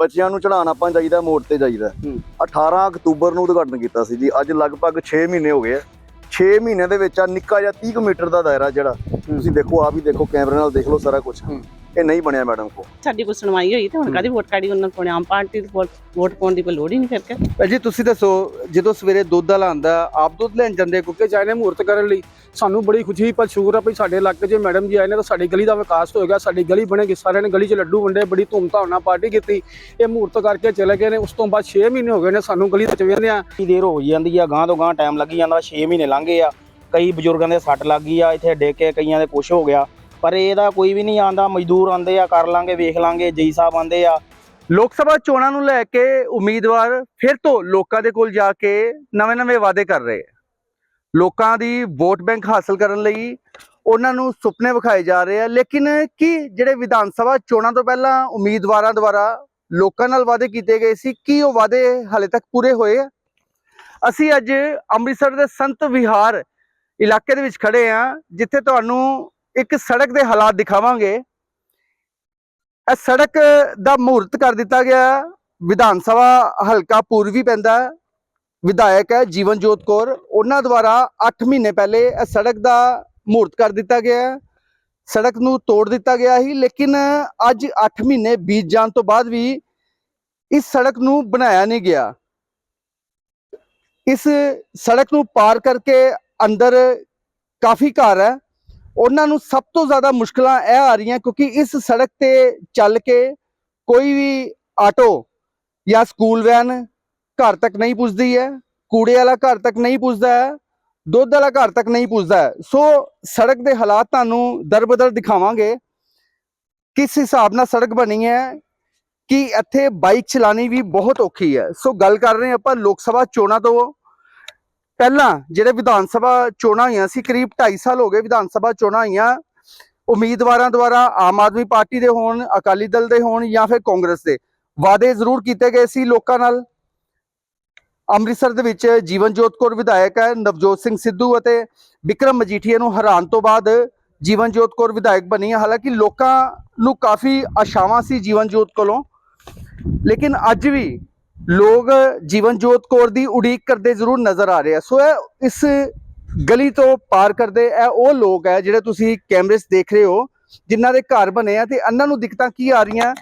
ਬੱਚਿਆਂ ਨੂੰ ਚੜਾਉਣ ਆਪਾਂ ਜਾਈਦਾ ਮੋੜ ਤੇ ਜਾਈਦਾ। ਹੂੰ। 18 ਅਕਤੂਬਰ ਨੂੰ ਉਦਘਾਟਨ ਕੀਤਾ ਸੀ ਜੀ। ਅੱਜ ਲਗਭਗ 6 ਮਹੀਨੇ ਹੋ ਗਏ ਆ। 6 ਮਹੀਨਿਆਂ ਦੇ ਵਿੱਚ ਆ ਨਿੱਕਾ ਜਿਹਾ 30 ਕੁ ਮੀਟਰ ਦਾ ਦਾਇਰਾ ਜਿਹੜਾ ਤੁਸੀਂ ਦੇਖੋ ਆਪ ਹੀ ਦੇਖੋ ਕੈਮਰੇ ਨਾਲ ਦੇਖ ਲਓ ਸਾਰਾ ਕੁਝ। ਇਹ ਨਹੀਂ ਬਣਿਆ ਮੈਡਮ ਕੋ। ਸਾਡੀ ਕੋਈ ਸੁਣਵਾਈ ਹੋਈ ਤੇ ਹੁਣ ਕਾਦੀ ਵੋਟ ਕਾੜੀ ਉਹਨਾਂ ਕੋਲ ਆਮ ਪਾਰਟੀ ਦੀ ਵੋਟ ਵੋਟ ਪਾਉਣ ਦੀ ਕੋਈ ਲੋੜ ਹੀ ਨਹੀਂ ਫਿਰ ਕੇ ਭਾਜੀ ਤੁਸੀਂ ਦੱਸੋ ਜਦੋਂ ਸਵੇਰੇ ਦੁੱਧ ਵਾਲਾ ਆਂਦਾ ਆਪ ਦੁੱਧ ਲੈਣ ਜਾਂਦੇ ਕਿਉਂਕਿ ਚਾਹਨੇ ਮਹੂਰਤ ਕਰਨ ਲਈ। ਸਾਨੂੰ ਬੜੀ ਖੁਸ਼ੀ ਪਰ ਸ਼ੁਕਰ ਆ ਵੀ ਸਾਡੇ ਇਲਾਕੇ 'ਚ ਮੈਡਮ ਜੀ ਆਏ ਨੇ ਤਾਂ ਸਾਡੀ ਗਲੀ ਦਾ ਵਿਕਾਸ ਹੋਏਗਾ ਸਾਡੀ ਗਲੀ ਬਣੇਗੀ ਸਾਰਿਆਂ ਨੇ ਗਲੀ 'ਚ ਲੱਡੂ ਵੰਡੇ ਬੜੀ ਧੂਮਧਾਮ ਨਾਲ ਪਾਰਟੀ ਕੀਤੀ। ਇਹ ਮਹੂਰਤ ਕਰਕੇ ਚਲੇ ਗਏ ਨੇ ਉਸ ਤੋਂ ਬਾਅਦ 6 ਮਹੀਨੇ ਹੋ ਗਏ ਨੇ ਸਾਨੂੰ ਗਲੀ ਵਿੱਚ ਵੇਂਦੇ ਆ ਕੀ ਦੇਰ ਹੋ ਜਾਂਦੀ ਆ ਗਾਂ ਤੋਂ ਗਾਂ ਟਾਈਮ ਲੱਗੀ ਜਾਂਦਾ 6 ਮਹੀਨੇ ਲੰਘ ਗਏ ਆ। ਕਈ ਬਜ਼ੁਰਗਾਂ ਦੇ ਸੱਟ ਲੱਗ ਗਈ ਆ ਇੱਥੇ ਡਿੱਗ ਕੇ ਕਈਆਂ ਦੇ ਕੁਛ ਹੋ ਗਿਆ। ਪਰ ਇਹਦਾ ਕੋਈ ਵੀ ਨਹੀਂ ਆਂਦਾ, ਮਜ਼ਦੂਰ ਆਂਦੇ ਆ, ਕਰ ਲਾਂਗੇ, ਵੇਖ ਲਾਂਗੇ, ਜਈ ਸਾਹਿਬ ਆਂਦੇ ਆ। ਲੋਕ ਸਭਾ ਚੋਣਾਂ ਨੂੰ ਲੈ ਕੇ ਉਮੀਦਵਾਰ ਫਿਰ ਤੋਂ ਲੋਕਾਂ ਦੇ ਕੋਲ ਜਾ ਕੇ ਨਵੇਂ-ਨਵੇਂ ਵਾਅਦੇ ਕਰ ਰਹੇ ਆ। ਲੋਕਾਂ ਦੀ ਵੋਟ ਬੈਂਕ ਹਾਸਲ ਕਰਨ ਲਈ ਉਹਨਾਂ ਨੂੰ ਸੁਪਨੇ ਵਿਖਾਏ ਜਾ ਰਹੇ ਆ। ਲੇਕਿਨ ਕੀ ਜਿਹੜੇ ਵਿਧਾਨ ਸਭਾ ਚੋਣਾਂ ਤੋਂ ਪਹਿਲਾਂ ਉਮੀਦਵਾਰਾਂ ਦੁਆਰਾ ਲੋਕਾਂ ਨਾਲ ਵਾਅਦੇ ਕੀਤੇ ਗਏ ਸੀ, ਕੀ ਉਹ ਵਾਅਦੇ ਹਾਲੇ ਤੱਕ ਪੂਰੇ ਹੋਏ ਆ? ਅਸੀਂ ਅੱਜ ਅੰਮ੍ਰਿਤਸਰ ਦੇ ਸੰਤ ਵਿਹਾਰ ਇਲਾਕੇ ਦੇ ਵਿੱਚ ਖੜੇ ਆ, ਜਿੱਥੇ ਤੁਹਾਨੂੰ ਇੱਕ ਸੜਕ ਦੇ ਹਾਲਾਤ ਦਿਖਾਵਾਂਗੇ। ਇਹ ਸੜਕ ਦਾ ਮਹੂਰਤ ਕਰ ਦਿੱਤਾ ਗਿਆ। ਵਿਧਾਨ ਸਭਾ ਹਲਕਾ ਪੂਰਬੀ ਪੈਂਦਾ ਵਿਧਾਇਕ ਹੈ ਜੀਵਨ ਜੋਤ ਕੌਰ। ਉਹਨਾਂ ਦੁਆਰਾ 8 ਮਹੀਨੇ ਪਹਿਲੇ ਇਹ ਸੜਕ ਦਾ ਮਹੂਰਤ ਕਰ ਦਿੱਤਾ ਗਿਆ ਹੈ। ਸੜਕ ਨੂੰ ਤੋੜ ਦਿੱਤਾ ਗਿਆ ਸੀ, ਲੇਕਿਨ ਅੱਜ 8 ਮਹੀਨੇ ਬੀਤ ਜਾਣ ਤੋਂ ਬਾਅਦ ਵੀ ਇਸ ਸੜਕ ਨੂੰ ਬਣਾਇਆ ਨਹੀਂ ਗਿਆ। ਇਸ ਸੜਕ ਨੂੰ ਪਾਰ ਕਰਕੇ ਅੰਦਰ ਕਾਫੀ ਘਰ ਹੈ। ਉਹਨਾਂ ਨੂੰ ਸਭ ਤੋਂ ਜ਼ਿਆਦਾ ਮੁਸ਼ਕਲਾਂ ਇਹ ਆ ਰਹੀਆਂ ਕਿਉਂਕਿ ਇਸ ਸੜਕ ਤੇ ਚੱਲ ਕੇ ਕੋਈ ਵੀ ਆਟੋ ਜਾਂ ਸਕੂਲ ਵੈਨ ਘਰ ਤੱਕ ਨਹੀਂ ਪੁੱਜਦੀ ਹੈ, ਕੂੜੇ ਵਾਲਾ ਘਰ ਤੱਕ ਨਹੀਂ ਪੁੱਜਦਾ ਹੈ, ਦੁੱਧ ਵਾਲਾ ਘਰ ਤੱਕ ਨਹੀਂ ਪੁੱਜਦਾ ਸੋ ਸੜਕ ਦੇ ਹਾਲਾਤ ਤੁਹਾਨੂੰ ਦਰਬਦਰ ਦਿਖਾਵਾਂਗੇ। ਕਿਸ ਹਿਸਾਬ ਨਾਲ ਸੜਕ ਬਣੀ ਹੈ ਕਿ ਇੱਥੇ ਬਾਈਕ ਚਲਾਣੀ ਵੀ ਬਹੁਤ ਔਖੀ ਹੈ। ਸੋ ਗੱਲ ਕਰ ਰਹੇ ਆਪਾਂ ਲੋਕ ਸਭਾ ਚੋਣਾਂ ਤੋਂ। ਪਹਿਲਾਂ ਜਿਹੜੇ ਵਿਧਾਨ ਸਭਾ ਚੋਣਾਂ ਹੋਈਆਂ ਸੀ, ਕਰੀਬ 2.5 ਸਾਲ ਹੋ ਗਏ ਵਿਧਾਨ ਸਭਾ ਚੋਣਾਂ ਹੋਈਆਂ, ਉਮੀਦਵਾਰਾਂ ਦੁਆਰਾ ਆਮ ਆਦਮੀ ਪਾਰਟੀ ਦੇ ਹੋਣ, ਅਕਾਲੀ ਦਲ ਦੇ ਹੋਣ ਜਾਂ ਫਿਰ ਕਾਂਗਰਸ ਦੇ। ਵਾਅਦੇ ਜ਼ਰੂਰ ਕੀਤੇ ਗਏ ਸੀ ਲੋਕਾਂ ਨਾਲ। ਅੰਮ੍ਰਿਤਸਰ ਦੇ ਵਿੱਚ ਜੀਵਨ ਜੋਤ ਕੌਰ ਵਿਧਾਇਕ ਹੈ, ਨਵਜੋਤ ਸਿੰਘ ਸਿੱਧੂ ਅਤੇ ਵਿਕਰਮ ਮਜੀਠੀਆ ਨੂੰ ਹਰਾਉਣ ਤੋਂ ਬਾਅਦ ਜੀਵਨ ਜੋਤ ਕੌਰ ਵਿਧਾਇਕ ਬਣੀ ਹੈ ਹਾਲਾਂਕਿ ਲੋਕਾਂ ਨੂੰ ਕਾਫੀ ਆਸ਼ਾਵਾਂ ਸੀ ਜੀਵਨ ਜੋਤ ਕੋਲੋਂ। ਲੇਕਿਨ ਅੱਜ ਵੀ ਲੋਕ ਜੀਵਨ ਜੋਤ ਕੌਰ ਦੀ ਉਡੀਕ ਕਰਦੇ ਜ਼ਰੂਰ ਨਜ਼ਰ ਆ ਰਹੇ ਆ। ਸੋ ਇਹ ਇਸ ਗਲੀ ਤੋਂ ਪਾਰ ਕਰਦੇ ਇਹ ਉਹ ਲੋਕ ਹੈ ਜਿਹੜੇ ਤੁਸੀਂ ਕੈਮਰੇ 'ਚ ਦੇਖ ਰਹੇ ਹੋ ਜਿਨ੍ਹਾਂ ਦੇ ਘਰ ਬਣੇ ਆ ਤੇ ਇਹਨਾਂ ਨੂੰ ਦਿੱਕਤਾਂ ਕੀ ਆ ਰਹੀਆਂ?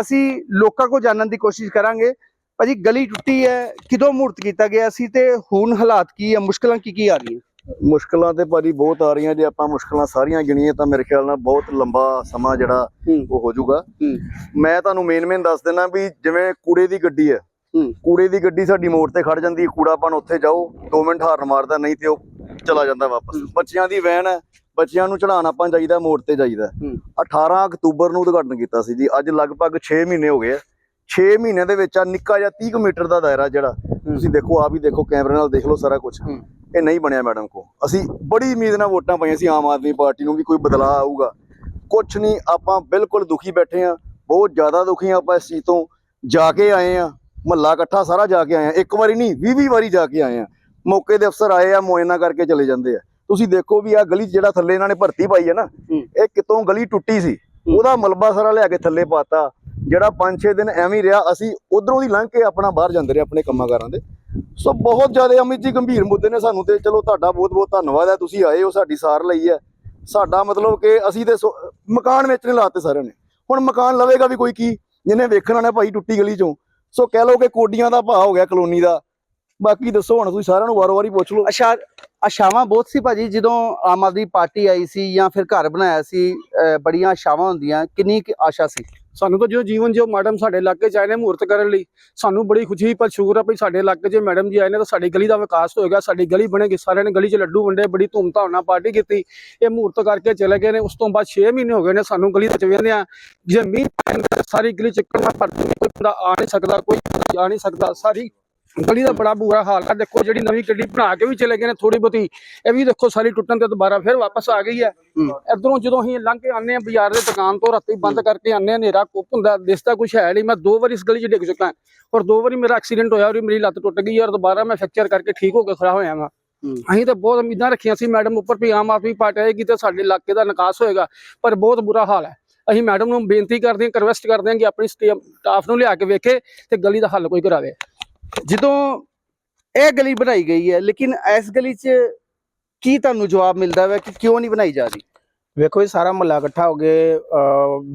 ਅਸੀਂ ਲੋਕਾਂ ਕੋਲ ਜਾਣਨ ਦੀ ਕੋਸ਼ਿਸ਼ ਕਰਾਂਗੇ। ਭਾਜੀ ਗਲੀ ਟੁੱਟੀ ਹੈ ਕਿਦੋਂ ਮੂਰਤ ਕੀਤਾ ਗਿਆ ਸੀ ਤੇ ਹੁਣ ਹਾਲਾਤ ਕੀ ਹੈ ਮੁਸ਼ਕਲਾਂ ਕੀ ਕੀ ਆ ਰਹੀਆਂ? ਮੁਸ਼ਕਲਾਂ ਤੇ ਭਾਜੀ ਬਹੁਤ ਆ ਰਹੀਆਂ। ਜੇ ਆਪਾਂ ਮੁਸ਼ਕਲਾਂ ਸਾਰੀਆਂ ਗਿਣੀਏ ਤਾਂ ਮੇਰੇ ਖਿਆਲ ਨਾਲ ਬਹੁਤ ਲੰਬਾ ਸਮਾਂ ਜਿਹੜਾ ਉਹ ਹੋ ਜਾਊਗਾ। ਮੈਂ ਤੁਹਾਨੂੰ ਮੇਨ ਮੇਨ ਦੱਸ ਦਿੰਦਾ ਵੀ ਜਿਵੇਂ ਕੂੜੇ ਦੀ ਗੱਡੀ ਹੂੰ ਕੂੜੇ ਦੀ ਗੱਡੀ ਸਾਡੀ ਮੋੜ ਤੇ ਖੜ ਜਾਂਦੀ ਹੈ ਕੂੜਾ ਪਾਣ ਉੱਥੇ ਜਾਓ 2 ਮਿੰਟ ਹਾਰਨ ਮਾਰਦਾ ਨਹੀਂ ਤੇ ਉਹ ਚਲਾ ਜਾਂਦਾ ਵਾਪਸ। ਬੱਚਿਆਂ ਦੀ ਵੈਨ ਹੈ ਬੱਚਿਆਂ ਨੂੰ ਚੜਾਉਣ ਆਪਾਂ ਜਾਈਦਾ ਮੋੜ ਤੇ ਜਾਈਦਾ। ਹੂੰ। 18 ਅਕਤੂਬਰ ਨੂੰ ਉਦਘਾਟਨ ਕੀਤਾ ਸੀ ਜੀ ਅੱਜ ਲਗਭਗ 6 ਮਹੀਨੇ ਹੋ ਗਏ ਆ। 6 ਮਹੀਨਿਆਂ ਦੇ ਵਿੱਚ ਆ ਨਿੱਕਾ ਜਿਹਾ 30 ਕੁ ਮੀਟਰ ਦਾ ਦਾਇਰਾ ਜਿਹੜਾ ਤੁਸੀਂ ਦੇਖੋ ਆਪ ਹੀ ਦੇਖੋ ਕੈਮਰੇ ਨਾਲ ਦੇਖ ਲਓ ਸਾਰਾ ਕੁਝ ਇਹ ਨਹੀਂ ਬਣਿਆ ਮੈਡਮ ਕੋ ਅਸੀਂ ਬੜੀ ਉਮੀਦ ਨਾਲ ਵੋਟਾਂ ਪਾਈਆਂ ਸੀ ਆਮ ਆਦਮੀ ਪਾਰਟੀ ਨੂੰ ਵੀ ਕੋਈ ਬਦਲਾਅ ਆਊਗਾ। ਕੁਝ ਨਹੀਂ ਆਪਾਂ ਬਿਲਕੁਲ ਦੁਖੀ ਬੈਠੇ ਆ ਬਹੁਤ ਜ਼ਿਆਦਾ ਦੁਖੀ ਆ ਆਪਾਂ ਇਸ ਚੀਜ਼ ਤੋਂ। ਜਾ ਕੇ ਆਏ ਆ ਮਹੱਲਾ ਇਕੱਠਾ ਸਾਰਾ ਜਾ ਕੇ ਆਏ ਆ। ਇੱਕ ਵਾਰੀ ਨਹੀਂ 20 20 ਵਾਰੀ ਜਾ ਕੇ ਆਏ ਆ। ਮੌਕੇ ਦੇ ਅਫਸਰ ਆਏ ਆ ਮੁਆਇਨਾ ਕਰਕੇ ਚਲੇ ਜਾਂਦੇ ਆ। ਤੁਸੀਂ ਦੇਖੋ ਵੀ ਆ ਗਲੀ ਜਿਹੜਾ ਥੱਲੇ ਇਹਨਾਂ ਨੇ ਭਰਤੀ ਪਾਈ ਹੈ ਨਾ। ਇਹ ਕਿਤੋਂ ਗਲੀ ਟੁੱਟੀ ਸੀ। ਉਹਦਾ ਮਲਬਾ ਸਾਰਾ ਲਿਆ ਕੇ ਥੱਲੇ ਪਾਤਾ। ਜਿਹੜਾ 5-6 ਦਿਨ ਐਵੇਂ ਰਿਹਾ ਅਸੀਂ ਉਧਰੋਂ ਦੀ ਲੰਘ ਕੇ ਆਪਣਾ ਬਾਹਰ ਜਾਂਦੇ ਰਹੇ ਆਪਣੇ ਕੰਮਾਂ ਕਾਰਾਂ ਦੇ। ਸੋ ਬਹੁਤ ਜ਼ਿਆਦਾ ਅਮਿਤ ਜੀ ਗੰਭੀਰ ਮੁੱਦੇ ਨੇ ਸਾਨੂੰ ਤੇ। ਚਲੋ ਤੁਹਾਡਾ ਬਹੁਤ ਬਹੁਤ ਧੰਨਵਾਦ ਹੈ ਤੁਸੀਂ ਆਏ ਹੋ ਸਾਡੀ ਸਾਰ ਲਈ ਹੈ। ਸਾਡਾ ਮਤਲਬ ਕਿ ਅਸੀਂ ਤੇ ਮਕਾਨ ਵੇਚਣੇ ਲਾਤੇ ਸਾਰਿਆਂ ਨੇ। ਹੁਣ ਮਕਾਨ ਲਵੇਗਾ ਵੀ ਕੋਈ ਕੀ? ਜਿਹਨੇ ਵੇਖਣਾ ਨਾ ਭਾਈ ਟੁੱਟੀ ਗਲੀ ਚੋਂ। ਸੋ ਕਹਿ ਲਓ ਕਿ ਕੋਡੀਆਂ ਦਾ ਭਾਅ ਹੋ ਗਿਆ ਕਲੋਨੀ ਦਾ। ਬਾਕੀ ਦੱਸੋ ਹੁਣ ਤੁਸੀਂ ਸਾਰਿਆਂ ਨੂੰ ਵਾਰ ਵਾਰੀ ਪੁੱਛ ਲਓ। ਅੱਛਾ, ਆਸ਼ਾਵਾਂ ਬਹੁਤ ਸੀ ਭਾਜੀ, ਜਦੋਂ ਆਮ ਆਦਮੀ ਪਾਰਟੀ ਆਈ ਸੀ ਜਾਂ ਫਿਰ ਘਰ ਬਣਾਇਆ ਸੀ, ਅਹ ਬੜੀਆਂ ਆਸ਼ਾਵਾਂ ਹੁੰਦੀਆਂ, ਕਿੰਨੀ ਕੁ ਆਸ਼ਾ ਸੀ? ਸਾਨੂੰ ਤਾਂ ਜੋ ਜੀਵਨ ਜੋ ਮੈਡਮ ਸਾਡੇ ਇਲਾਕੇ ਚ ਆਏ ਨੇ ਮਹੂਰਤ ਕਰਨ ਲਈ, ਸਾਨੂੰ ਬੜੀ ਖੁਸ਼ੀ ਪਰ ਸ਼ੁਕਰ ਆ ਵੀ ਸਾਡੇ ਇਲਾਕੇ 'ਚ ਮੈਡਮ ਜੀ ਆਏ ਨੇ ਤਾਂ ਸਾਡੀ ਗਲੀ ਦਾ ਵਿਕਾਸ ਹੋਏਗਾ, ਸਾਡੀ ਗਲੀ ਬਣੇਗੀ, ਸਾਰਿਆਂ ਨੇ ਗਲੀ 'ਚ ਲੱਡੂ ਵੰਡੇ, ਬੜੀ ਧੂਮਧਾਮ ਨਾਲ ਪਾਰਟੀ ਕੀਤੀ। ਇਹ ਮਹੂਰਤ ਕਰਕੇ ਚਲੇ ਗਏ ਨੇ, ਉਸ ਤੋਂ ਬਾਅਦ 6 ਮਹੀਨੇ ਹੋ ਗਏ ਨੇ ਸਾਨੂੰ ਗਲੀ ਚ ਵਿੱਚ ਵੇਂਦੇ ਆ ਜੇ ਮੀਂਹ ਸਾਰੀ ਗਲੀ ਚੱਕਰ ਚੱਕਣਾ ਪਰ ਕੋਈ ਬੰਦਾ ਆ ਨਹੀਂ ਸਕਦਾ, ਕੋਈ ਆ ਜਾ ਨਹੀਂ ਸਕਦਾ, ਸਾਰੀ ਗਲੀ ਦਾ ਬੜਾ ਬੁਰਾ ਹਾਲ ਹੈ ਦੇਖੋ ਜਿਹੜੀ ਨਵੀਂ ਗੱਡੀ ਬਣਾ ਕੇ ਵੀ ਚਲੇ ਗਏ ਨੇ ਥੋੜੀ ਬਹੁਤੀ ਇਹ ਵੀ ਦੇਖੋ ਸਾਰੀ ਟੁੱਟਣ ਤੇ ਦੁਬਾਰਾ ਫਿਰ ਵਾਪਸ ਆ ਗਈ ਹੈ। ਇਧਰੋਂ ਜਦੋਂ ਅਸੀਂ ਲੰਘ ਕੇ ਆਨੇ ਆ ਬਾਜ਼ਾਰ ਦੇ ਦੁਕਾਨ ਤੋਂ ਰਾਤੀ ਬੰਦ ਕਰਕੇ ਆਨੇ ਆ ਹਨੇਰਾ ਕੁੱਪ ਹੁੰਦਾ ਦਿਸਦਾ ਕੁਛ ਹੈ ਨਹੀਂ। ਮੈਂ ਦੋ ਵਾਰੀ ਇਸ ਗਲੀ 'ਚ ਡਿੱਗ ਚੁੱਕਾ ਔਰ ਦੋ ਵਾਰੀ ਮੇਰਾ ਐਕਸੀਡੈਂਟ ਹੋਇਆ ਔਰ ਮੇਰੀ ਲੱਤ ਟੁੱਟ ਗਈ ਔਰ ਦੁਬਾਰਾ ਮੈਂ ਫ੍ਰੈਕਚਰ ਕਰਕੇ ਠੀਕ ਹੋ ਕੇ ਖੜਾ ਹੋਇਆ ਵਾਂ। ਅਸੀਂ ਤਾਂ ਬਹੁਤ ਉਮੀਦਾਂ ਰੱਖੀਆਂ ਸੀ ਮੈਡਮ ਉੱਪਰ ਵੀ ਆਮ ਆਦਮੀ ਪਾਰਟੀ ਆਏਗੀ ਤੇ ਸਾਡੇ ਇਲਾਕੇ ਦਾ ਨਿਕਾਸ ਹੋਏਗਾ ਪਰ ਬਹੁਤ ਬੁਰਾ ਹਾਲ ਹੈ। ਅਸੀਂ ਮੈਡਮ ਨੂੰ ਬੇਨਤੀ ਕਰਦੇ ਹਾਂ ਰਿਕਵੈਸਟ ਕਰਦੇ ਹਾਂ ਕਿ ਆਪਣੀ ਸਟਾਫ ਨੂੰ ਲਿਆ ਕੇ ਵੇਖੇ ਤੇ ਗਲੀ ਦਾ ਹੱਲ ਕੋਈ ਕਰਾਵੇ। ਜਦੋਂ ਇਹ ਗਲੀ ਬਣਾਈ ਗਈ ਹੈ, ਲੇਕਿਨ ਇਸ ਗਲੀ 'ਚ ਕੀ ਤੁਹਾਨੂੰ ਜਵਾਬ ਮਿਲਦਾ ਹੈ ਕਿ ਕਿਉਂ ਨਹੀਂ ਬਣਾਈ ਜਾ ਰਹੀ? ਵੇਖੋ ਇਹ ਸਾਰਾ ਮਹੱਲਾ ਇਕੱਠਾ ਹੋ ਕੇ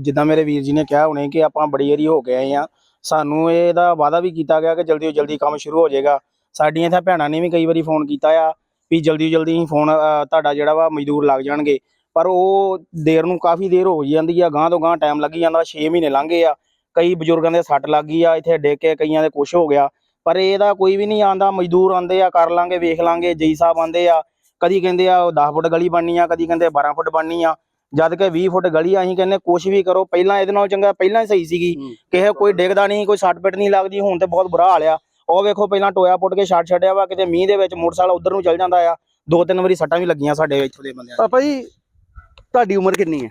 ਜਿੱਦਾਂ ਮੇਰੇ ਵੀਰ ਜੀ ਨੇ ਕਿਹਾ ਹੁਣੇ ਕਿ ਆਪਾਂ ਬੜੀ ਏਰੀ ਹੋ ਗਏ ਆ ਸਾਨੂੰ ਇਹਦਾ ਵਾਅਦਾ ਵੀ ਕੀਤਾ ਗਿਆ ਕਿ ਜਲਦੀ ਤੋਂ ਜਲਦੀ ਕੰਮ ਸ਼ੁਰੂ ਹੋ ਜਾਏਗਾ। ਸਾਡੀਆਂ ਇੱਥੇ ਭੈਣਾਂ ਨੇ ਵੀ ਕਈ ਵਾਰੀ ਫੋਨ ਕੀਤਾ ਆ ਵੀ ਜਲਦੀ ਜਲਦੀ ਫੋਨ ਤੁਹਾਡਾ ਜਿਹੜਾ ਵਾ ਮਜ਼ਦੂਰ ਲੱਗ ਜਾਣਗੇ। ਪਰ ਉਹ ਦੇਰ ਨੂੰ ਕਾਫੀ ਦੇਰ ਹੋ ਜਾਂਦੀ ਆ ਗਾਂ ਤੋਂ ਗਾਂ ਟਾਈਮ ਲੱਗੀ ਜਾਂਦਾ 6 ਮਹੀਨੇ ਲੰਘ ਗਏ ਆ। ਕਈ ਬਜ਼ੁਰਗਾਂ ਦੇ ਸੱਟ ਲੱਗ ਗਈ ਆ, ਇੱਥੇ ਡਿੱਗ ਕੇ ਕਈਆਂ ਦੇ ਕੁਛ ਹੋ ਗਿਆ। ਪਰ ਇਹਦਾ ਕੋਈ ਵੀ ਨਹੀਂ ਆਂਦਾ ਮਜ਼ਦੂਰ ਆਂਦੇ ਆ ਕਰ ਲਾਂਗੇ ਵੇਖ ਲਾਂਗੇ ਜਈ ਸਾਹਿਬ ਆਂਦੇ ਆ ਕਦੀ ਕਹਿੰਦੇ ਆ 10 ਫੁੱਟ ਗਲੀ ਬਣਨੀ ਆ ਕਦੀ ਕਹਿੰਦੇ 12 ਫੁੱਟ ਬਣਨੀ ਆ ਜਦ ਕਿ 20 ਫੁੱਟ ਗਲੀ ਆ, ਅਸੀਂ ਕਹਿੰਦੇ ਕੁਛ ਵੀ ਕਰੋ ਪਹਿਲਾਂ ਇਹਦੇ ਨਾਲ ਚੰਗਾ ਪਹਿਲਾਂ ਹੀ ਸਹੀ ਸੀਗੀ। ਕਿਸੇ ਕੋਈ ਡਿੱਗਦਾ ਨਹੀਂ ਕੋਈ ਸੱਟ ਪਿੱਟ ਨਹੀਂ ਲੱਗਦੀ ਹੁਣ ਤੇ ਬਹੁਤ ਬੁਰਾ ਹਾਲ ਆ। ਉਹ ਵੇਖੋ ਪਹਿਲਾਂ ਟੋਇਆ ਪੁੱਟ ਕੇ ਛੱਡ ਛੱਡਿਆ ਵਾ ਕਿਤੇ ਮੀਂਹ ਦੇ ਵਿੱਚ ਮੋਟਰਸਾਈਕਲ ਉਧਰ ਨੂੰ ਚੱਲ ਜਾਂਦਾ ਆ ਦੋ ਤਿੰਨ ਵਾਰੀ ਸੱਟਾਂ ਵੀ ਲੱਗੀਆਂ ਸਾਡੇ ਇੱਥੋਂ ਦੇ ਬੰਦਿਆਂ ਪਾਪਾ ਜੀ ਤੁਹਾਡੀ ਉਮਰ ਕਿੰਨੀ ਹੈ?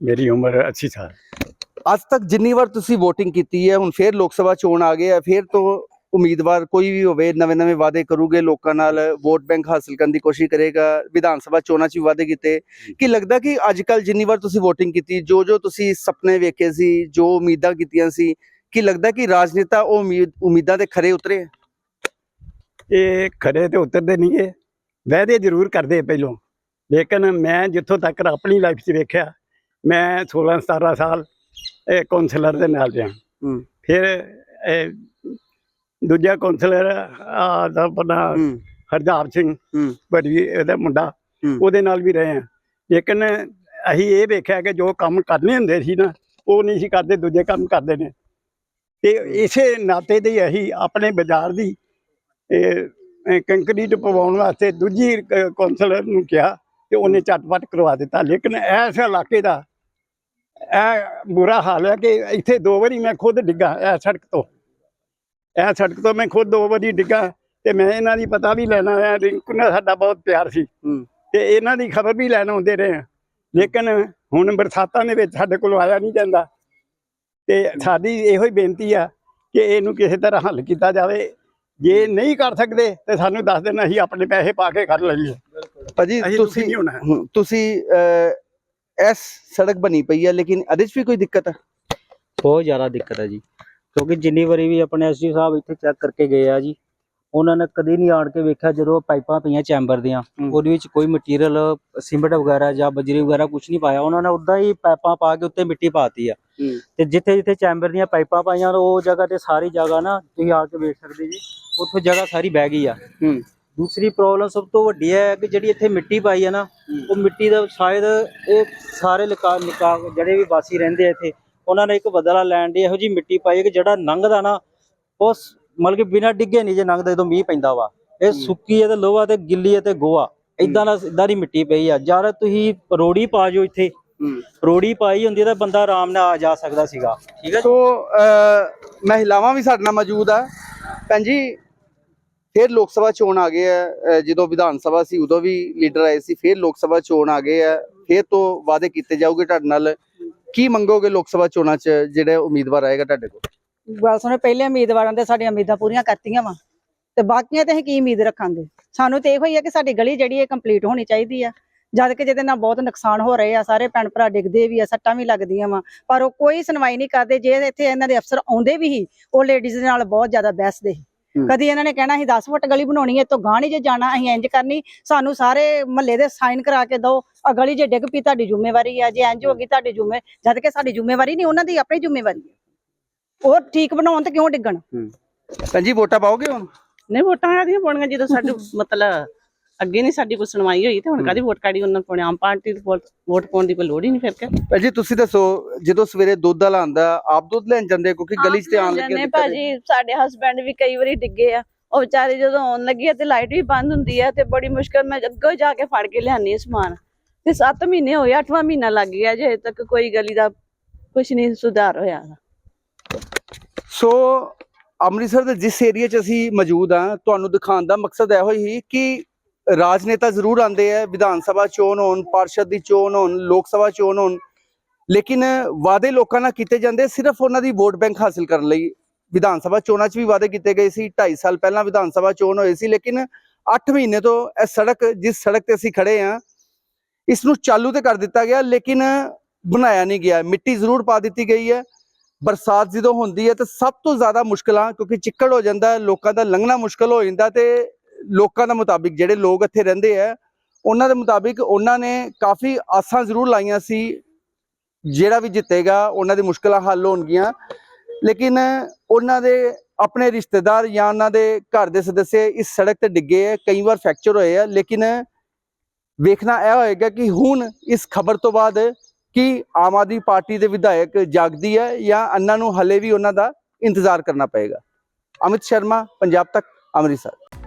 ਮੇਰੀ ਉਮਰ 80 ਸਾਲ। ਅੱਜ ਤੱਕ ਜਿੰਨੀ ਵਾਰ ਤੁਸੀਂ VOTING ਕੀਤੀ ਹੈ ਹੁਣ ਫੇਰ ਲੋਕ ਸਭਾ ਚੋਣ ਆ ਗਏ ਆ ਫੇਰ ਤੋਂ ਉਮੀਦਵਾਰ ਕੋਈ ਵੀ ਹੋਵੇ ਨਵੇਂ ਨਵੇਂ ਵਾਅਦੇ ਕਰੂਗੇ ਲੋਕਾਂ ਨਾਲ ਵੋਟ ਬੈਂਕ ਹਾਸਲ ਕਰਨ ਦੀ ਕੋਸ਼ਿਸ਼ ਕਰੇਗਾ ਵਿਧਾਨ ਸਭਾ ਚੋਣਾਂ 'ਚ ਵੀ ਵਾਅਦੇ ਕੀਤੇ। ਕੀ ਲੱਗਦਾ ਕਿ ਅੱਜ ਕੱਲ ਜਿੰਨੀ ਵਾਰ ਤੁਸੀਂ VOTING ਕੀਤੀ ਜੋ ਜੋ ਤੁਸੀਂ ਸੁਪਨੇ ਵੇਖੇ ਸੀ ਜੋ ਉਮੀਦਾਂ ਕੀਤੀਆਂ ਸੀ ਕੀ ਲੱਗਦਾ ਕਿ ਰਾਜਨੇਤਾ ਉਹ ਉਮੀਦ ਤੇ ਖਰੇ ਉਤਰੇ? ਇਹ ਖੜੇ ਤੇ ਉਤਰਦੇ ਨਹੀਂਗੇ ਵਾਅਦੇ ਜ਼ਰੂਰ ਕਰਦੇ ਪਹਿਲੋਂ। ਲੇਕਿਨ ਮੈਂ ਜਿੱਥੋਂ ਤੱਕ ਆਪਣੀ ਲਾਈਫ 'ਚ ਵੇਖਿਆ ਮੈਂ 16 17 ਸਾਲ ਇਹ ਕਾਉਂਸਲਰ ਦੇ ਨਾਲ ਰਿਹਾ। ਫਿਰ ਦੂਜਾ ਕਾਉਂਸਲਰ ਆ ਦਾ ਆਪਣਾ ਹੂੰ। ਹਰਜਾਬ ਸਿੰਘ। ਬੜੀ ਇਹਦਾ ਮੁੰਡਾ। ਉਹਦੇ ਨਾਲ ਵੀ ਰਹੇ ਆ। ਲੇਕਿਨ ਅਸੀਂ ਇਹ ਵੇਖਿਆ ਕਿ ਜੋ ਕੰਮ ਕਰਨੇ ਹੁੰਦੇ ਸੀ ਨਾ ਉਹ ਨਹੀਂ ਸੀ ਕਰਦੇ ਦੂਜੇ ਕੰਮ ਕਰਦੇ ਨੇ। ਤੇ ਇਸੇ ਨਾਤੇ ਦੇ ਅਸੀਂ ਆਪਣੇ ਬਾਜ਼ਾਰ ਦੀ ਕੰਕਰੀਟ ਪਵਾਉਣ ਵਾਸਤੇ ਦੂਜੀ ਕ- ਕੌਂਸਲਰ ਨੂੰ ਕਿਹਾ ਤੇ ਉਹਨੇ ਝਟਪਟ ਕਰਵਾ ਦਿੱਤਾ। ਲੇਕਿਨ ਇਸ ਇਲਾਕੇ ਦਾ ਇਹ ਬੁਰਾ ਹਾਲ ਹੈ ਕਿ ਇੱਥੇ ਦੋ ਵਾਰੀ ਮੈਂ ਖੁਦ ਡਿੱਗਾ ਇਹ ਸੜਕ ਤੋਂ। ਇਹ ਸੜਕ ਤੋਂ ਮੈਂ ਖੁਦ ਦੋ ਵਾਰੀ ਡਿੱਗਾ ਤੇ ਮੈਂ ਇਹਨਾਂ ਦੀ ਪਤਾ ਵੀ ਲੈਣਾ ਆ ਰਿੰਕੂ ਨਾਲ ਸਾਡਾ ਬਹੁਤ ਪਿਆਰ ਸੀ। ਤੇ ਇਹਨਾਂ ਦੀ ਖਬਰ ਵੀ ਲੈਣ ਆਉਂਦੇ ਰਹੇ ਆ। ਲੇਕਿਨ ਹੁਣ ਬਰਸਾਤਾਂ ਦੇ ਵਿੱਚ ਸਾਡੇ ਕੋਲ ਆਇਆ ਨਹੀਂ ਜਾਂਦਾ। ਤੇ ਸਾਡੀ ਇਹੋ ਹੀ ਬੇਨਤੀ ਆ ਕਿ ਇਹਨੂੰ ਕਿਸੇ ਤਰ੍ਹਾਂ ਹੱਲ ਕੀਤਾ ਜਾਵੇ। ਜੇ ਨਹੀਂ ਕਰ ਸਕਦੇ ਤੇ ਸਾਨੂੰ ਦੱਸ ਦੇਣਾ ਅਸੀਂ ਆਪਣੇ ਪੈਸੇ ਪਾ ਕੇ ਕਰ ਲਈਏ। ਭਾਜੀ ਤੁਸੀਂ ਤੁਸੀਂ ਇਸ ਸੜਕ ਬਣੀ ਪਈ ਹੈ ਲੇਕਿਨ ਇਹਦੇ 'ਚ ਵੀ ਕੋਈ ਦਿੱਕਤ ਹੈ ਬਹੁਤ ਜ਼ਿਆਦਾ ਦਿੱਕਤ ਹੈ ਜੀ। ਕਿਉਂਕਿ ਜਿੰਨੀ ਵਾਰੀ ਵੀ ਆਪਣੇ ਐਸਡੀ ਸਾਹਿਬ ਇੱਥੇ ਚੈੱਕ ਕਰਕੇ ਗਏ ਆ ਜੀ ਉਹਨਾਂ ਨੇ ਕਦੀ ਨਹੀਂ ਆਣ ਕੇ ਵੇਖਿਆ ਜਦੋਂ ਪਾਈਪਾਂ ਪਈਆਂ ਚੈਂਬਰ ਦੀਆਂ। ਉਹਦੇ ਵਿੱਚ ਕੋਈ ਮਟੀਰੀਅਲ ਸੀਮੈਂਟ ਵਗੈਰਾ ਜਾਂ ਬਜਰੀ ਵਗੈਰਾ ਕੁਝ ਨਹੀਂ ਪਾਇਆ ਉਹਨਾਂ ਨੇ ਉਦਾਂ ਹੀ ਪਾਈਪਾਂ ਪਾ ਕੇ ਉੱਤੇ ਮਿੱਟੀ ਪਾਤੀ ਆ। ਤੇ ਜਿੱਥੇ ਜਿੱਥੇ ਚੈਂਬਰ ਦੀਆਂ ਪਾਈਪਾਂ ਪਾਈਆਂ ਉਹ ਜਗ੍ਹਾ ਤੇ ਸਾਰੀ ਜਗ੍ਹਾ ਨਾ ਤੁਸੀਂ ਆ ਕੇ ਵੇਖ ਸਕਦੇ ਜੀ ਉੱਥੇ ਜਗ੍ਹਾ ਸਾਰੀ ਬਹਿ ਗਈ ਆ। ਦੂਸਰੀ ਪ੍ਰੋਬਲਮ ਸਭ ਤੋਂ ਵੱਡੀ ਹੈ ਕਿ ਜਿਹੜੀ ਇੱਥੇ ਮਿੱਟੀ ਪਾਈ ਹੈ ਨਾ ਉਹ ਮਿੱਟੀ ਦਾ ਸ਼ਾਇਦ ਇਹ ਸਾਰੇ ਲਿਕਾ ਲਿਕਾ ਜਿਹੜੇ ਵੀ ਵਾਸੀ ਰਹਿੰਦੇ ਆ ਇੱਥੇ ਉਹਨਾਂ ਨੇ ਇੱਕ ਬਦਲਾ ਲੈਣ ਦੀ ਇਹੋ ਜੀ ਮਿੱਟੀ ਪਾਈ ਹੈ ਕਿ ਜਿਹੜਾ ਲੰਘਦਾ ਨਾ ਉਹ ਸ- ਮਤਲਬ ਕਿ ਬਿਨਾਂ ਡਿੱਗੇ ਨਹੀਂ ਜੇ ਲੰਘਦਾ ਜਦੋਂ ਮੀਂਹ ਪੈਂਦਾ ਵਾ। ਇਹ ਸੁੱਕੀ ਹੈ ਤੇ ਲੋਹਾ ਤੇ ਗਿੱਲੀ ਹੈ ਤੇ ਗੋਆ ਇਦਾਂ ਦਾ ਇਦਾਂ ਦੀ ਮਿੱਟੀ ਪਈ ਆ। ਯਾਰ ਤੁਸੀਂ ਰੋੜੀ ਪਾ ਜੋ ਇੱਥੇ। ਰੋੜੀ ਪਾਈ ਹੁੰਦੀ ਤਾਂ ਬੰਦਾ ਆਰਾਮ ਨਾਲ ਆ ਜਾ ਸਕਦਾ ਸੀਗਾ। ਠੀਕ ਹੈ ਸੋ ਮਹਿਲਾਵਾਂ ਵੀ ਸਾਡੇ ਨਾਲ ਮੌਜੂਦ ਆ। ਭੈਣ ਜੀ ਫਿਰ ਲੋਕ ਸਭਾ ਚੋਣ ਆ ਗਏ ਆ। ਜਦੋਂ ਵਿਧਾਨ ਸਭਾ ਸੀ ਉਦੋਂ ਵੀ ਲੀਡਰ ਆਏ ਸੀ। ਫਿਰ ਲੋਕ ਸਭਾ ਚੋਣ ਆ ਗਏ ਆ। ਫਿਰ ਤੋਂ ਵਾਅਦੇ ਕੀਤੇ ਜਾਊਗੇ ਤੁਹਾਡੇ ਨਾਲ। ਕੀ ਮੰਗੋਗੇ ਲੋਕ ਸਭਾ ਚੋਣਾਂ 'ਚ ਜਿਹੜੇ ਉਮੀਦਵਾਰ ਆਏਗਾ ਤੁਹਾਡੇ ਕੋਲ? ਗੱਲ ਸੁਣੋ, ਪਹਿਲੇ ਉਮੀਦਵਾਰਾਂ ਦੇ ਸਾਡੀਆਂ ਉਮੀਦਾਂ ਪੂਰੀਆਂ ਕਰਤੀਆਂ ਵਾ ਤੇ ਬਾਕੀਆਂ ਤੇ ਅਸੀਂ ਕੀ ਉਮੀਦ ਰੱਖਾਂਗੇ? ਸਾਨੂੰ ਤੇ ਇਹੋ ਹੀ ਹੈ ਕਿ ਸਾਡੀ ਗਲੀ ਜਿਹੜੀ ਹੈ ਕੰਪਲੀਟ ਹੋਣੀ ਚਾਹੀਦੀ ਆ। ਜਦ ਕਿ ਜਿਹਦੇ ਨਾਲ ਬਹੁਤ ਨੁਕਸਾਨ ਹੋ ਰਹੇ ਆ, ਸਾਰੇ ਭੈਣ ਭਰਾ ਡਿੱਗਦੇ ਵੀ ਆ, ਸੱਟਾਂ ਵੀ ਲੱਗਦੀਆਂ ਵਾ। ਪਰ ਉਹ ਕੋਈ ਸੁਣਵਾਈ ਨਹੀਂ ਕਰਦੇ, ਜੇ ਇੱਥੇ ਇਹਨਾਂ ਦੇ ਅਫਸਰ ਆਉਂਦੇ ਵੀ ਹੀ ਉਹ ਲੇਡੀਜ਼ ਦੇ ਨਾਲ ਬਹੁਤ ਜ਼ਿਆਦਾ ਬਹਿਸਦੇ ਸੀ। ਕਦੀ ਇਹਨਾਂ ਨੇ ਕਹਿਣਾ ਅਸੀਂ 10 ਫੁੱਟ ਗਲੀ ਬਣਾਉਣੀ ਹੈ ਤੋਂ ਗਾਂ ਨਹੀਂ ਜੇ ਜਾਣਾ ਅਸੀਂ ਇੰਜ ਕਰਨੀ। ਸਾਨੂੰ ਸਾਰੇ ਮਹੱਲੇ ਦੇ ਸਾਈਨ ਕਰਾ ਕੇ ਦਿਓ। ਆ ਗਲੀ ਜੇ ਡਿੱਗ ਪਈ ਤੁਹਾਡੀ ਜ਼ਿੰਮੇਵਾਰੀ ਆ। ਜੇ ਇੰਜ ਹੋ ਗਈ ਤੁਹਾਡੀ ਜ਼ਿੰਮੇ ਜਦ ਕਿ ਸਾਡੀ ਜ਼ਿੰਮੇਵਾਰੀ ਨਹੀਂ ਉਹਨਾਂ ਦੀ ਆਪਣੀ ਜ਼ਿੰਮੇਵਾਰੀ ਹੈ। ਉਹ ਠੀਕ ਬਣਾਉਣ ਤੇ ਕਿਉਂ ਡਿੱਗਣ? ਭੈਣ ਜੀ ਵੋਟਾਂ ਪਾਓਗੇ ਹੁਣ? ਨਹੀਂ ਵੋਟਾਂ ਆਦੀਆਂ ਪਾਉਣੀਆਂ ਜਦੋਂ ਸਾਡੇ ਮਤਲਬ ਅੱਗੇ ਨਹੀਂ ਸਾਡੀ ਕੋਈ ਸੁਣਵਾਈ ਹੋਈ ਤੇ ਹੁਣ ਕਾਦੀ ਵੋਟ ਕਾੜੀ ਉਹਨਾਂ ਪਾਉਣੇ ਆਮ ਪਾਰਟੀ ਦੀ ਵੋਟ ਵੋਟ ਪਾਉਣ ਦੀ ਕੋਈ ਲੋੜ ਹੀ ਨਹੀਂ ਫਿਰ ਕੇ ਭੈਣ ਜੀ ਤੁਸੀਂ ਦੱਸੋ ਜਦੋਂ ਸਵੇਰੇ ਦੁੱਧ ਵਾਲਾ ਆਂਦਾ ਆਪ ਦੁੱਧ ਲੈਣ ਜਾਂਦੇ ਕਿਉਂਕਿ ਗਲੀ 'ਚ ਤੇ ਆਣ ਲੱਗੇ ਨੇ ਭਾਜੀ ਸਾਡੇ ਹਸਬੰਡ ਵੀ ਕਈ ਵਾਰੀ ਡਿੱਗੇ ਆ। ਉਹ ਵਿਚਾਰੇ ਜਦੋਂ ਆਉਣ ਲੱਗੀ ਤੇ ਲਾਈਟ ਵੀ ਬੰਦ ਹੁੰਦੀ ਆ ਤੇ ਬੜੀ ਮੁਸ਼ਕਲ ਮੈਂ ਅੱਗੋਂ ਜਾ ਕੇ ਫੜ ਕੇ ਲਿਆਨੀ ਆ ਸਮਾਨ। ਤੇ 7 ਮਹੀਨੇ ਹੋਏ 8ਵਾਂ ਮਹੀਨਾ ਲੱਗ ਗਿਆ ਜੇ ਤੱਕ ਕੋਈ ਗਲੀ ਦਾ ਕੁਝ ਨਹੀਂ ਸੁਧਾਰ ਹੋਇਆ ਸੋ ਅੰਮ੍ਰਿਤਸਰ ਦੇ ਜਿਸ ਏਰੀਆ 'ਚ ਅਸੀਂ ਮੌਜੂਦ ਆ ਤੁਹਾਨੂੰ ਦਿਖਾਉਣ ਦਾ ਮਕਸਦ ਇਹੋ ਹੀ ਕਿ ਰਾਜਨੇਤਾ ਜ਼ਰੂਰ ਆਉਂਦੇ ਆ, ਵਿਧਾਨ ਸਭਾ ਚੋਣ ਹੋਣ, ਪਾਰਸ਼ਦ ਦੀ ਚੋਣ ਹੋਣ, ਲੋਕ ਸਭਾ ਚੋਣ ਹੋਣ। ਲੇਕਿਨ ਵਾਅਦੇ ਲੋਕਾਂ ਨਾਲ ਕੀਤੇ ਜਾਂਦੇ ਸਿਰਫ ਉਹਨਾਂ ਦੀ ਵੋਟ ਬੈਂਕ ਹਾਸਲ ਕਰਨ ਲਈ। ਵਿਧਾਨ ਸਭਾ ਚੋਣਾਂ 'ਚ ਵੀ ਵਾਅਦੇ ਕੀਤੇ ਗਏ ਸੀ 2.5 ਸਾਲ ਪਹਿਲਾਂ ਵਿਧਾਨ ਸਭਾ ਚੋਣ ਹੋਏ ਸੀ, ਲੇਕਿਨ 8 ਮਹੀਨੇ ਤੋਂ ਇਹ ਸੜਕ, ਜਿਸ ਸੜਕ ਤੇ ਅਸੀਂ ਖੜੇ ਆ ਇਸ ਨੂੰ ਚਾਲੂ ਤੇ ਕਰ ਦਿੱਤਾ ਗਿਆ, ਲੇਕਿਨ ਬਣਾਇਆ ਨਹੀਂ ਗਿਆ। ਮਿੱਟੀ ਜ਼ਰੂਰ ਪਾ ਦਿੱਤੀ ਗਈ ਹੈ। ਬਰਸਾਤ ਜਦੋਂ ਹੁੰਦੀ ਹੈ ਤਾਂ ਸਭ ਤੋਂ ਜ਼ਿਆਦਾ ਮੁਸ਼ਕਲਾਂ, ਕਿਉਂਕਿ ਚਿੱਕੜ ਹੋ ਜਾਂਦਾ, ਲੋਕਾਂ ਦਾ ਲੰਘਣਾ ਮੁਸ਼ਕਲ ਹੋ ਜਾਂਦਾ ਤੇ ਲੋਕਾਂ ਦਾ ਮੁਤਾਬਿਕ ਜਿਹੜੇ ਲੋਕ ਇੱਥੇ ਰਹਿੰਦੇ ਆ, ਉਹਨਾਂ ਦੇ ਮੁਤਾਬਿਕ ਉਹਨਾਂ ਨੇ ਕਾਫੀ ਆਸਾਂ ਜ਼ਰੂਰ ਲਾਈਆਂ ਸੀ, ਜਿਹੜਾ ਵੀ ਜਿੱਤੇਗਾ, ਉਹਨਾਂ ਦੀ ਮੁਸ਼ਕਲਾਂ ਹੱਲ ਹੋਣਗੀਆਂ। ਲੇਕਿਨ ਉਹਨਾਂ ਦੇ ਆਪਣੇ ਰਿਸ਼ਤੇਦਾਰ ਜਾਂ ਉਹਨਾਂ ਦੇ ਘਰ ਦੇ ਸਦੱਸੇ ਇਸ ਸੜਕ ਤੇ ਡਿੱਗੇ ਹੈ ਕਈ ਵਾਰ ਫ੍ਰੈਕਚਰ ਹੋਏ ਆ, ਲੇਕਿਨ ਵੇਖਣਾ ਇਹ ਹੋਏਗਾ ਕਿ ਹੁਣ ਇਸ ਖਬਰ ਤੋਂ ਬਾਅਦ ਕੀ ਆਮ ਆਦਮੀ ਪਾਰਟੀ ਦੇ ਵਿਧਾਇਕ ਜਾਗਦੀ ਹੈ ਜਾਂ ਅੰਨਾ ਨੂੰ ਹਲੇ ਵੀ ਉਹਨਾਂ ਦਾ ਇੰਤਜ਼ਾਰ ਕਰਨਾ ਪਏਗਾ। ਅਮਿਤ ਸ਼ਰਮਾ, ਪੰਜਾਬ ਤੱਕ, ਅੰਮ੍ਰਿਤਸਰ।